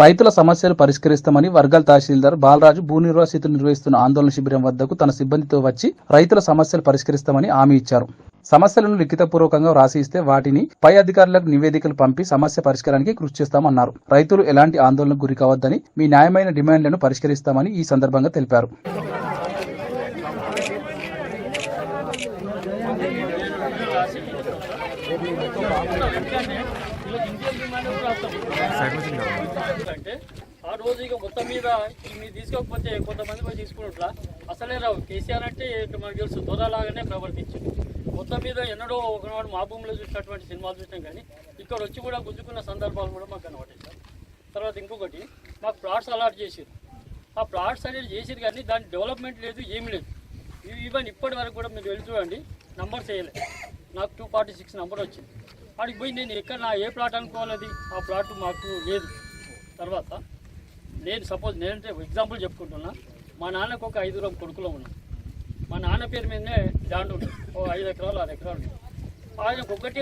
రైతుల సమస్యలు పరిష్కరిస్తామని వర్గల్ తహసీల్దార్ బాలరాజు భూ నిర్వాసితులు నిర్వహిస్తున్న ఆందోళన శిబిరం వద్దకు తన సిబ్బందితో వచ్చి రైతుల సమస్యలు పరిష్కరిస్తామని హామీ ఇచ్చారు. సమస్యలను లిఖితపూర్వకంగా రాసి ఇస్తే వాటిని పై అధికారులకు నివేదికలు పంపి సమస్య పరిష్కారానికి కృషి చేస్తామన్నారు. రైతులు ఎలాంటి ఆందోళనకు గురి కావద్దని మీ న్యాయమైన డిమాండ్లను పరిష్కరిస్తామని ఈ సందర్భంగా తెలిపారు. ఎందుకంటే ఆ రోజు ఇక మొత్తం మీద మీరు తీసుకోకపోతే కొంతమంది పోయి తీసుకున్నట్లా. అసలే రావు. కేసీఆర్ అంటే మనకు తెలుసు దొరలాగానే ప్రవర్తించింది మొత్తం మీద ఎన్నడో ఒకనాడు మా భూమిలో చూసినటువంటి సినిమాలు చూసినాం కానీ ఇక్కడ వచ్చి కూడా గుంజుకున్న సందర్భాలు కూడా మాకు కనబడ్డాయి సార్ తర్వాత ఇంకొకటి మాకు ప్లాట్స్ అలాట్ చేసారు ఆ ప్లాట్స్ అనేది చేసారు కానీ దాని డెవలప్మెంట్ లేదు ఏమీ లేదు. ఇవి- ఈవెన్ ఇప్పటి వరకు కూడా మీరు వెళ్ళి చూడండి నంబర్ చేయలేదు నాకు టూ ఫార్టీ సిక్స్ నెంబర్ వచ్చింది. అక్కడికి పోయి నేను ఎక్కడ నా ఏ ప్లాట్ అనుకోవాలి ఆ ప్లాట్ మాకు లేదు. తర్వాత నేను సపోజ్ నేనంటే ఎగ్జాంపుల్ చెప్పుకుంటున్నా. మా నాన్నకు ఒక ఐదుగురం కొడుకులో ఉన్నాం. మా నాన్న పేరు మీదనే ల్యాండ్ ఉంటుంది ఓ ఐదు ఎకరాలు ఆరు ఎకరాలు ఆయన ఆయనకు ఒకటి